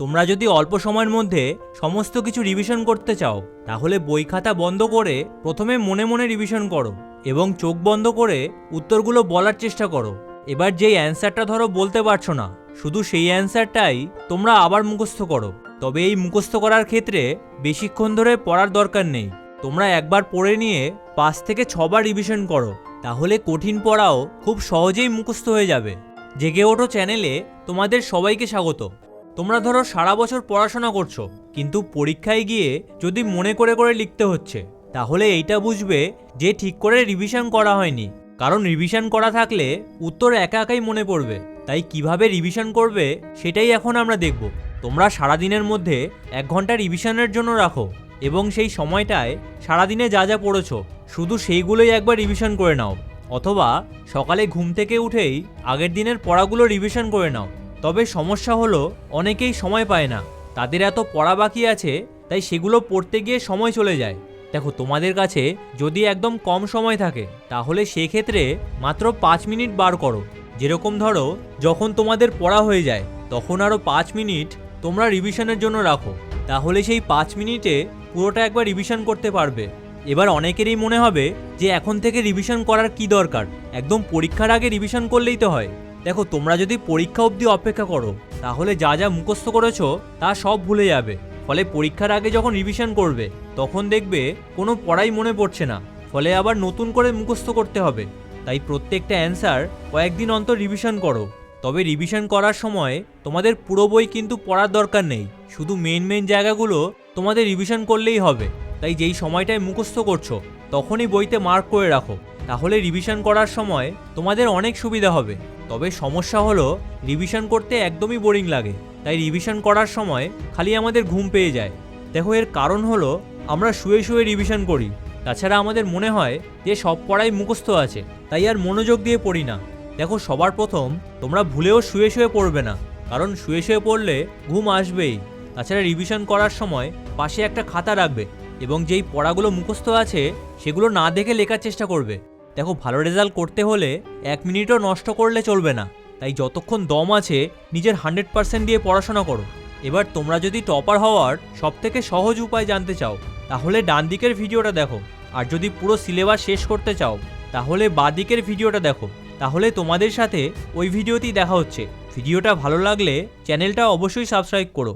তোমরা যদি অল্প সময়ের মধ্যে সমস্ত কিছু রিভিশন করতে চাও, তাহলে বই খাতা বন্ধ করে প্রথমে মনে মনে রিভিশন করো এবং চোখ বন্ধ করে উত্তরগুলো বলার চেষ্টা করো। এবার যেই অ্যান্সারটা ধরো বলতে পারছ না, শুধু সেই অ্যান্সারটাই তোমরা আবার মুখস্থ করো। তবে এই মুখস্থ করার ক্ষেত্রে বেশিক্ষণ ধরে পড়ার দরকার নেই। তোমরা একবার পড়ে নিয়ে পাঁচ থেকে ছবার রিভিশন করো, তাহলে কঠিন পড়াও খুব সহজেই মুখস্থ হয়ে যাবে। জেগে ওঠো চ্যানেলে তোমাদের সবাইকে স্বাগত। তোমরা ধরো সারা বছর পড়াশোনা করছ, কিন্তু পরীক্ষায় গিয়ে যদি মনে করে করে লিখতে হচ্ছে, তাহলে এইটা বুঝবে যে ঠিক করে রিভিশন করা হয়নি। কারণ রিভিশন করা থাকলে উত্তর একা একাই মনে পড়বে। তাই কীভাবে রিভিশন করবে সেটাই এখন আমরা দেখব। তোমরা সারাদিনের মধ্যে এক ঘণ্টা রিভিশনের জন্য রাখো এবং সেই সময়টায় সারাদিনে যা যা পড়েছো, শুধু সেইগুলোই একবার রিভিশন করে নাও। অথবা সকালে ঘুম থেকে উঠেই আগের দিনের পড়াগুলো রিভিশন করে নাও। তবে সমস্যা হলো, অনেকেই সময় পায় না। তাদের এত পড়া বাকি আছে, তাই সেগুলো পড়তে গিয়ে সময় চলে যায়। দেখো, তোমাদের কাছে যদি একদম কম সময় থাকে, তাহলে সেক্ষেত্রে মাত্র পাঁচ মিনিট বার করো। যেরকম ধরো, যখন তোমাদের পড়া হয়ে যায়, তখন আরও পাঁচ মিনিট তোমরা রিভিশনের জন্য রাখো। তাহলে সেই পাঁচ মিনিটে পুরোটা একবার রিভিশন করতে পারবে। এবার অনেকেরই মনে হবে যে, এখন থেকে রিভিশন করার কি দরকার? একদম পরীক্ষার আগে রিভিশন করলেই তো হয়। দেখো, তোমরা যদি পরীক্ষা অবধি অপেক্ষা করো, তাহলে যা যা মুখস্থ করেছ, তা সব ভুলে যাবে। ফলে পরীক্ষার আগে যখন রিভিশন করবে, তখন দেখবে কোনো পড়াই মনে পড়ছে না। ফলে আবার নতুন করে মুখস্থ করতে হবে। তাই প্রত্যেকটা অ্যান্সার কয়েকদিন অন্তর রিভিশন করো। তবে রিভিশন করার সময় তোমাদের পুরো বই কিন্তু পড়ার দরকার নেই। শুধু মেন মেন জায়গাগুলো তোমাদের রিভিশন করলেই হবে। তাই যেই সময়টায় মুখস্থ করছ, তখনই বইতে মার্ক করে রাখো। তাহলে রিভিশন করার সময় তোমাদের অনেক সুবিধা হবে। তবে সমস্যা হলো রিভিশন করতে একদমই বোরিং লাগে। তাই রিভিশন করার সময় খালি আমাদের ঘুম পেয়ে যায়। দেখো এর কারণ হলো, আমরা শুয়ে শুয়ে রিভিশন করি। তাছাড়া আমাদের মনে হয় যে সব পড়াই মুখস্থ আছে, তাই আর মনোযোগ দিয়ে পড়ি না। দেখো সবার প্রথম, তোমরা ভুলেও শুয়ে শুয়ে পড়বে না, কারণ শুয়ে শুয়ে পড়লে ঘুম আসবেই। তাছাড়া রিভিশন করার সময় পাশে একটা খাতা রাখবে এবং যেই পড়াগুলো মুখস্থ আছে, সেগুলো না দেখে লেখার চেষ্টা করবে। দেখো, ভালো রেজাল্ট করতে হলে এক মিনিটও নষ্ট করলে চলবে না। তাই যতক্ষণ দম আছে, নিজের হান্ড্রেড পার্সেন্ট দিয়ে পড়াশোনা করো। এবার তোমরা যদি টপার হওয়ার সবথেকে সহজ উপায় জানতে চাও, তাহলে ডান দিকের ভিডিওটা দেখো। আর যদি পুরো সিলেবাস শেষ করতে চাও, তাহলে বাঁ দিকের ভিডিওটা দেখো। তাহলে তোমাদের সাথে ওই ভিডিওতেই দেখা হচ্ছে। ভিডিওটা ভালো লাগলে চ্যানেলটা অবশ্যই সাবস্ক্রাইব করো।